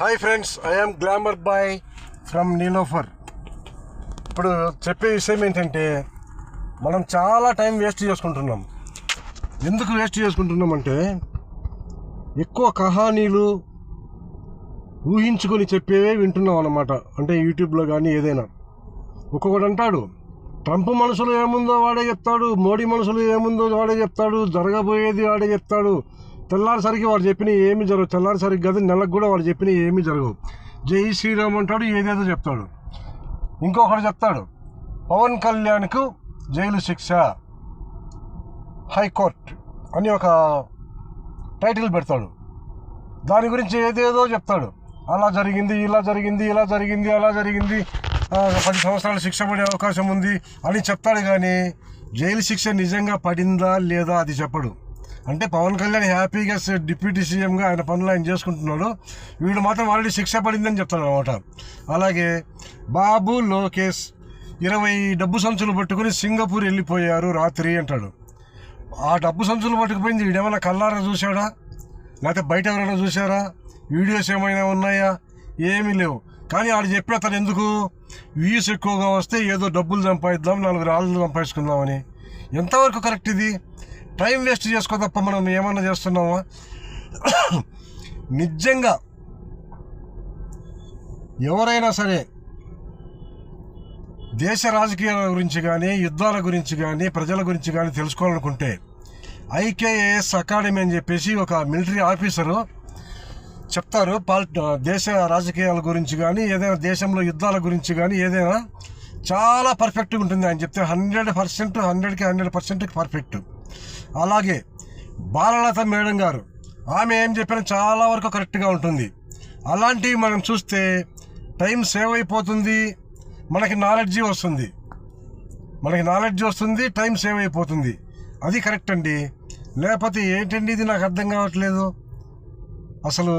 Hi friends I'm glamour boy from Niloufer ఇప్పుడు చెప్పే విషయం ఏంటంటే మనం చాలా టైం వేస్ట్ చేసుకుంటున్నాం. ఎందుకు వేస్ట్ చేసుకుంటున్నాం అంటే ఎక్కువ కహానీలు ఊహించుకొని చెప్పేవే వింటున్నాం అన్నమాట. అంటే యూట్యూబ్లో కానీ ఏదైనా. ఒక్కొక్కడు అంటాడు ట్రంప్ మనసులో ఏముందో వాడే చెప్తాడు మోడీ మనసులో ఏముందో వాడే చెప్తాడు జరగబోయేది వాడే చెప్తాడు తెల్లారిసరికి వాడు చెప్పిన ఏమి జరగవు. తెల్లారిసరికి కాదు నెలకు కూడా వాడు చెప్పిన ఏమి జరగవు. జై శ్రీరామ్ అంటాడు ఏదేదో చెప్తాడు. ఇంకొకడు చెప్తాడు పవన్ కళ్యాణ్కు జైలు శిక్ష హైకోర్ట్ అని ఒక టైటిల్ పెడతాడు. దాని గురించి ఏదేదో చెప్తాడు. అలా జరిగింది ఇలా జరిగింది ఇలా జరిగింది అలా జరిగింది. పది సంవత్సరాలు శిక్ష పడే అవకాశం ఉంది అని చెప్తాడు కానీ జైలు శిక్ష నిజంగా పడిందా లేదా అది చెప్పడు. అంటే పవన్ కళ్యాణ్ హ్యాపీగా డిప్యూటీ సీఎంగా ఆయన పనులు ఆయన చేసుకుంటున్నాడు. వీడు మాత్రం ఆల్రెడీ శిక్ష పడిందని చెప్తాడు అనమాట అలాగే బాబు లోకేష్ ఇరవై డబ్బు సంచులు పట్టుకుని సింగపూర్ వెళ్ళిపోయారు రాత్రి అంటాడు. ఆ డబ్బు సంచులు పట్టుకుపోయింది వీడేమైనా కల్లారా చూశాడా? లేకపోతే బయట ఎవరైనా చూసారా వీడియోస్ ఏమైనా ఉన్నాయా? ఏమీ లేవు. కానీ ఆడు చెప్పి అతను ఎందుకు? వ్యూస్ ఎక్కువగా వస్తే ఏదో డబ్బులు సంపాదిద్దాం నలుగురు రాళ్ళు సంపాదించుకుందామని. ఎంతవరకు కరెక్ట్ ఇది? టైం వేస్ట్ చేసుకో తప్ప మనం? ఏమన్నా చేస్తున్నామా నిజంగా ఎవరైనా సరే దేశ రాజకీయాల గురించి కానీ యుద్ధాల గురించి కానీ ప్రజల గురించి కానీ తెలుసుకోవాలనుకుంటే ఐకేఏఎస్ అకాడమీ అని చెప్పేసి ఒక మిలిటరీ ఆఫీసరు చెప్తారు. పాల్ దేశ రాజకీయాల గురించి కానీ ఏదైనా దేశంలో యుద్ధాల గురించి కానీ ఏదైనా చాలా పర్ఫెక్ట్గా ఉంటుంది. ఆయన చెప్తే హండ్రెడ్ పర్సెంట్ హండ్రెడ్కి హండ్రెడ్ పర్సెంట్కి పర్ఫెక్ట్. అలాగే బాలలత మేడం గారు ఆమె ఏం చెప్పినా చాలా వరకు కరెక్ట్గా ఉంటుంది. అలాంటివి మనం చూస్తే టైం సేవ్ అయిపోతుంది మనకి నాలెడ్జి వస్తుంది. మనకి నాలెడ్జ్ వస్తుంది టైం సేవ్ అయిపోతుంది. అది కరెక్ట్ అండి. లేకపోతే ఏంటండి ఇది నాకు అర్థం కావట్లేదు. అసలు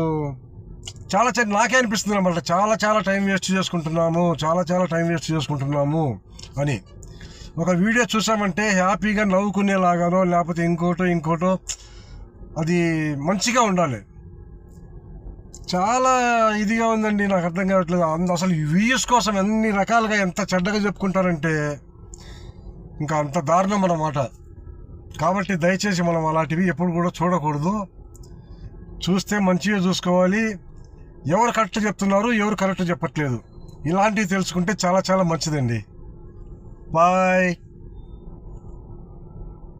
చాలా చాలా నాకే అనిపిస్తుంది అనమాట చాలా చాలా టైం వేస్ట్ చేసుకుంటున్నాము చాలా చాలా టైం వేస్ట్ చేసుకుంటున్నాము అని. ఒక వీడియో చూసామంటే హ్యాపీగా నవ్వుకునేలాగానో లేకపోతే ఇంకోటో ఇంకోటో అది మంచిగా ఉండాలి. చాలా ఇదిగా ఉందండి నాకు అర్థం కావట్లేదు. అందు అసలు వ్యూస్ కోసం ఎన్ని రకాలుగా ఎంత చెడ్డగా చెప్పుకుంటారంటే ఇంకా అంత దారుణం అన్నమాట. కాబట్టి దయచేసి మనం అలాంటివి ఎప్పుడు కూడా చూడకూడదు. చూస్తే మంచిగా చూసుకోవాలి. ఎవరు కరెక్ట్ చెప్తున్నారు ఎవరు కరెక్ట్ చెప్పట్లేదు. ఇలాంటివి తెలుసుకుంటే చాలా చాలా మంచిదండి. బాయ్